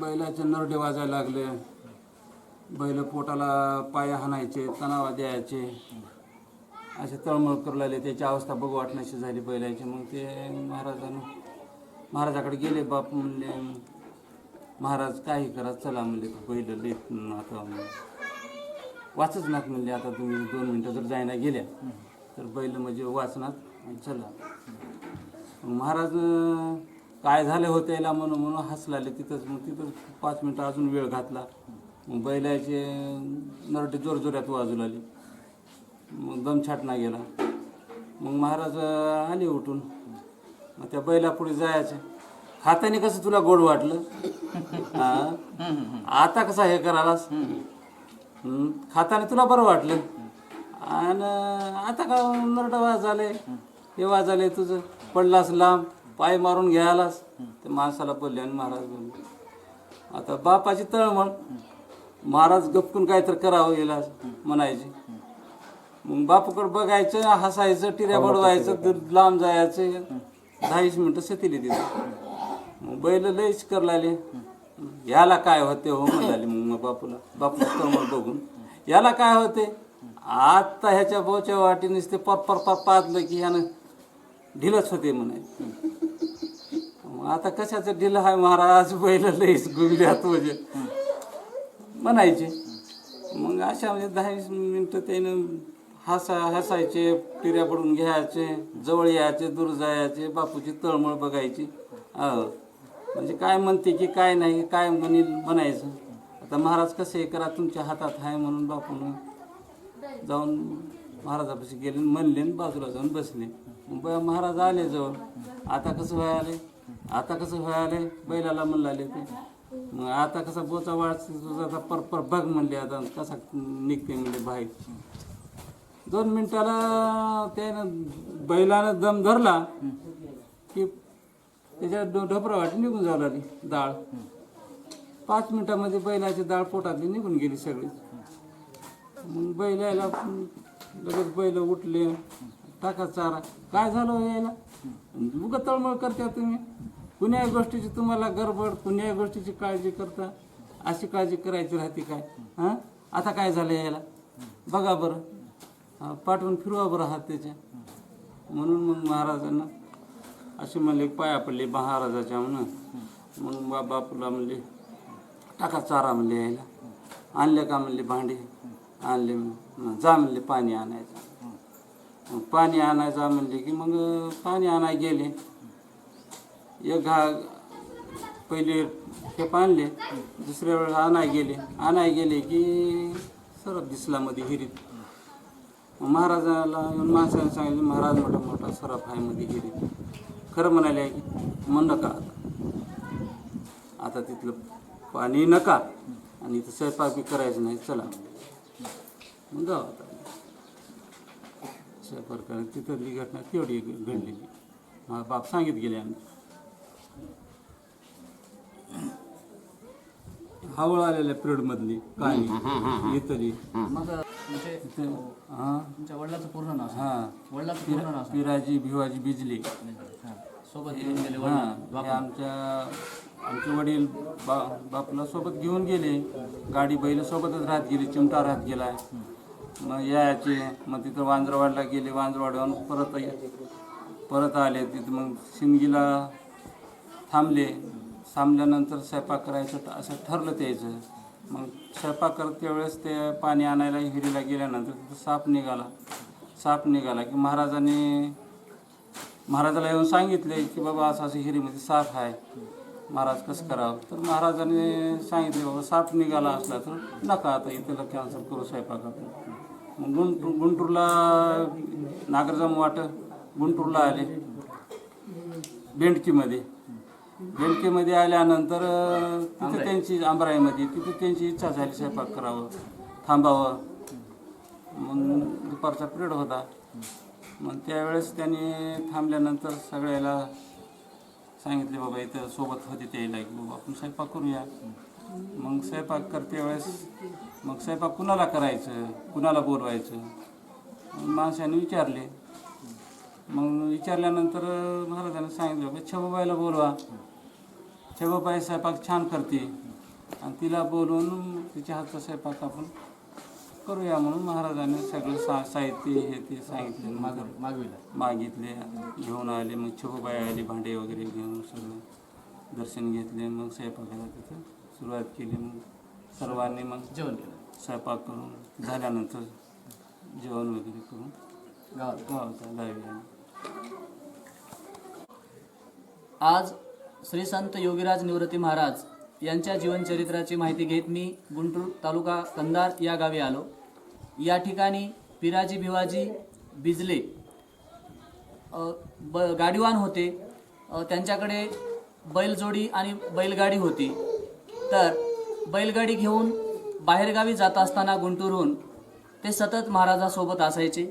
बैलाचे नरडे वाजायला लागले. बैल पोटाला पाय हाणायचे तणावा द्यायचे. असे तळमळ करू लागले. त्याची अवस्था बघू वाटण्याची झाली बैलाची. मग ते महाराजांना महाराजाकडे गेले. बाप म्हणले महाराज काही करा. चला म्हणले बैल लेत आता वाचच नात म्हणले. आता तुम्ही दोन मिनटं जर जायना गेल्या तर बैल म्हणजे वाचनात चला. मग महाराज काय झाले होते याला म्हणून म्हणून हसलाले. तिथंच मग तिथंच पाच मिनटं अजून वेळ घातला. मग बैलाचे नरटे जोर जोरात वाजू लागले. मग दम छाटणा गेला. मग महाराज आले उठून. मग त्या बैला पुढे जायचं. खाताने कसं तुला गोड वाटलं? हा? आता कसा हे करालास? खाताने तुला बरं वाटलं? आणि आता का नरड वाजाले हे वाजाले तुझं. पडलास लांब. पाय मारून घ्यायलास ते माणसाला पडले आणि महाराज बोलले आता बापाची तळमळ महाराज गपकून काहीतरी करावं गेला म्हणायचे. मग बापाकडे बघायचं हसायचं टिऱ्या बडवायचं लांब जायचं दहावीस मिनटं सेतीली तिथं मग बैल लयच कर लागले याला काय होते हो म्हणाले मग बापूला बापूला तळमळ बघून. याला काय होते? आता ह्याच्या बोच्या वाटी नुसते पर पर पाहतलं की ह्यानं ढिलच होते म्हणे मग आता कशाचं ढिल आहे महाराज? बैल लईच गुंगल्यात म्हणजे. म्हणायचे. मग अशा म्हणजे दहा वीस मिनटं त्यानं हसा हसायचे पिऱ्या पडून घ्यायचे जवळ यायचे दूर जायचे बापूची तळमळ बघायची. हो म्हणजे काय म्हणते की काय नाही काय म्हणेल म्हणायचं. आता महाराज कसे करा तुमच्या हातात आहे म्हणून बापून जाऊन महाराजापाशी गेले आणि म्हणले आणि बाजूला जाऊन बसले. मग बा- महाराज आले जवळ. आता कसं व्हायले आता कसं व्हायले बैलाला म्हणलाले ते. मग आता कसा बोचा वाच तुझा आता पर पर बघ म्हणले आता कसा निघते म्हणले बाहेर. दोन मिनिटाला त्यानं बैलानं दम धरला की त्याच्या ढोपरा वाटी निघून झाला डाळ पाच मिनिटामध्ये बैलाची डाळ पोटातली निघून गेली सगळी. मग बैल लगेच बैल उठले. टाका चारा. काय झालं हो यायला? उगा तळमळ करता तुम्ही. कुण्याही गोष्टीची तुम्हाला गडबड कुण्याही गोष्टीची काळजी करता? अशी काळजी करायची राहते काय? हां? आता काय झालं यायला? बघा बरं. पाठवून फिरवा बरं हात त्याच्या. म्हणून मग महाराजांना असे म्हणले पाया पडले महाराजाच्या म्हणून. मग बा बापूला म्हणले टाका चारा म्हणले यायला. आणले का म्हणले भांडे? आणले जा म्हणले पाणी आणायचं. मग पाणी आणायचं म्हणले की मग पाणी आणाय गेले. एक घा पहिले खेप आणले दुसऱ्या वेळेला आणाय गेले. आणाय गेले की सरप दिसला मध्ये हिरीत. महाराजाला येऊन माणसाने सांगितलं महाराज मोठा मोठा सरप आहे मध्ये हिरीत. खरं म्हणाले की मग नका आता. आता तिथलं पाणी नका आणि इथं स्वयंपाक बी करायचं नाही चला. मग जाऊ आता. करायला तिथली घटना तेवढी घडलेली. मला बाप सांगित गेले आम्ही. हवळ आलेल्या पिरियडमधली कहाणी इतरी मग म्हणजे हां? तुमच्या वडिलाचं पूर्ण नाव. हां. वडिलाचं पूर्ण नाव. पिराजी भिवाजी बिजली. हां. सोबत घेऊन गेले हां. आमच्या आमचे वडील बा बापूला सोबत घेऊन गेले. गाडी बैल सोबतच राहत गेली चिमटा राहत गेलाय मग यायचे. मग तिथं वांजरवाडला गेले वांजरवाडवरून परत ये- परत आले. तिथं मग शिंदगीला थांबले. थांबल्यानंतर स्वयंपाक करायचं तर असं ठरलं त्याचं. मग स्वयंपाक करत त्यावेळेस ते पाणी आणायला हिरीला गेल्यानंतर तिथं साप निघाला. साप निघाला की महाराजांनी महाराजाला येऊन सांगितले की बाबा असं असं हिरीमध्ये साप आहे. महाराज कसं करावं? तर महाराजांनी सांगितले बाबा साप निघाला असला तर नका आता इथं कॅन्सल करू स्वयंपाक गुंटूर गुंटूरला नागरजम वाट गुंटूरला आले. बेंडकीमध्ये. बेंडकीमध्ये आल्यानंतर तिथे त्यांची आंबराईमध्ये तिथे त्यांची इच्छा झाली स्वयंपाक करावं थांबावं. मग दुपारचा पिरियड होता. मग त्यावेळेस त्यांनी थांबल्यानंतर सगळ्याला सांगितले बाबा इथं सोबत होते त्याला. की बाबा आपण स्वयंपाक करूया. मग स्वयंपाक करते वेळेस. मग स्वयंपाक कुणाला करायचं? कुणाला बोलवायचं? माणसाने विचारले. मग विचारल्यानंतर महाराजांनी सांगितलं बाबा छबाबाईला बोलवा. छबाबाई स्वयंपाक छान करते. आणि तिला बोलवून तिच्या हातचा स्वयंपाक आपण करूया. म्हणून महाराजांनी सगळं सा साहित्य हे ते सांगितले. मग मागविला. मागितले घेऊन आले. मग छबाबाई आली भांडे वगैरे घेऊन सगळं दर्शन घेतले. मग स्वयंपाकाला तिथं सुरुवात केली मग सर्वांनी मग जेवण केलं. स्वयंपाक करून झाल्यानंतर जेवण वगैरे करून गावात. गावाचा गावी आलो. आज श्री संत योगीराज निवृत्ती महाराज यांच्या जीवनचरित्राची माहिती घेत मी गुंटूर तालुका कंधार या गावी आलो. या ठिकाणी पिराजी भिवाजी बिजले अ, ब गाडीवान होते. अ, त्यांच्याकडे बैलजोडी आणि बैलगाडी होती. तर बैलगाडी घेऊन बाहेरगावी जात असताना गुंटूरहून ते सतत महाराजासोबत असायचे.